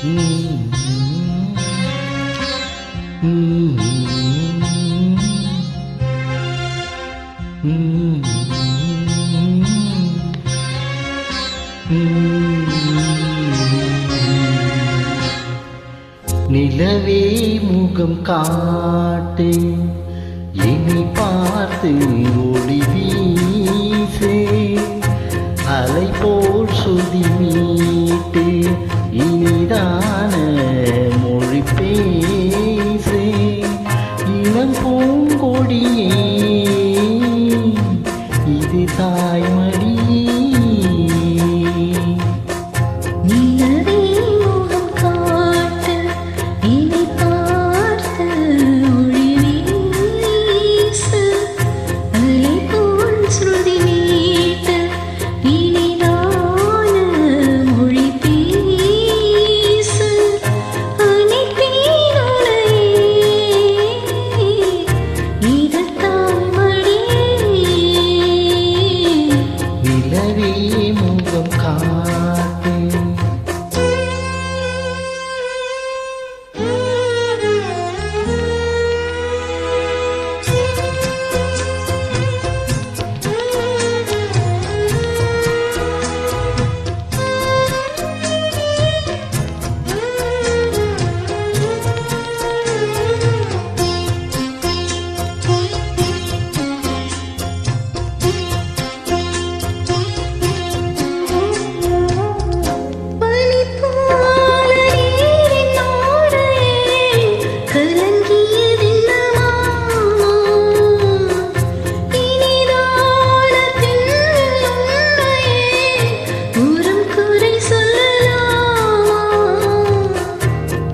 நிலவே முகம் காட்டு இனி பார்த்து ஒளி வீசே. அலை போல் பூங்கொடியே.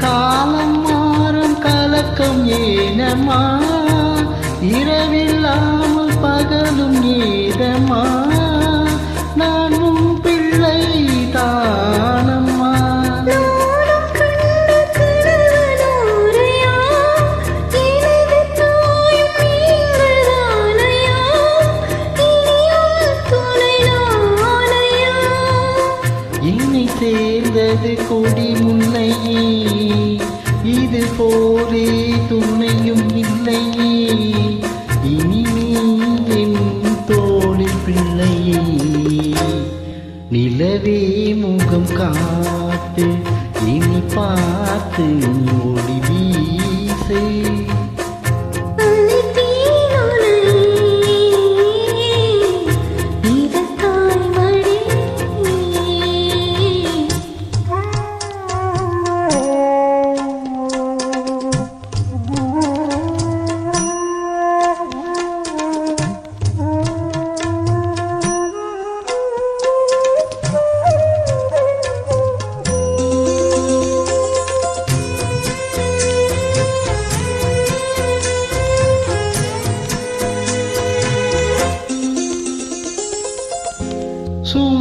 காலம் மாறும் கலக்கம் ஏனமா இரவில்லாமல் பகலும் ஏதமா கொடி இது போரே துணையும் இல்லையே இனி நீ என் தோழி பிள்ளையே. நிலவே முகம் காத்து இனி பார்த்து ஒளி வீசை.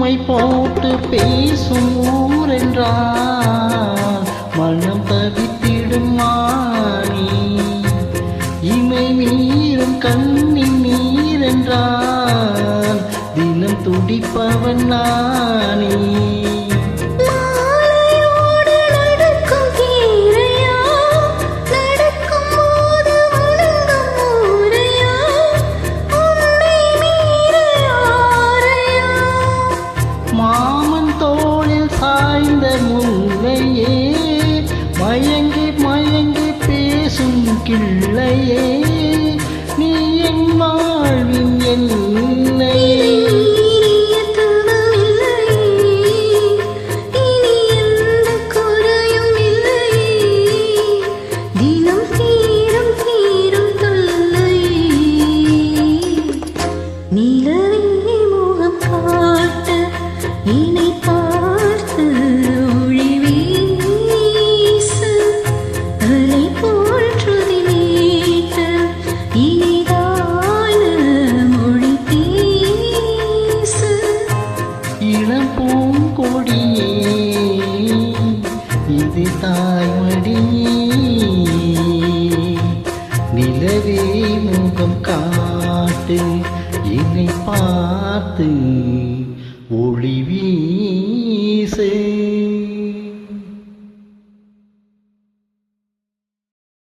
சுமை போட்டு பேசும் ஊர் என்றார் மாமன் தோளில் சாய்ந்த முல்லையே மயங்கி மயங்கி பேசும் கிள்ளையே நீ என் வாழ்வின் எல்லையே. இது தாய்மடியே நிலவே முகம் காட்டு என்னை பார்த்து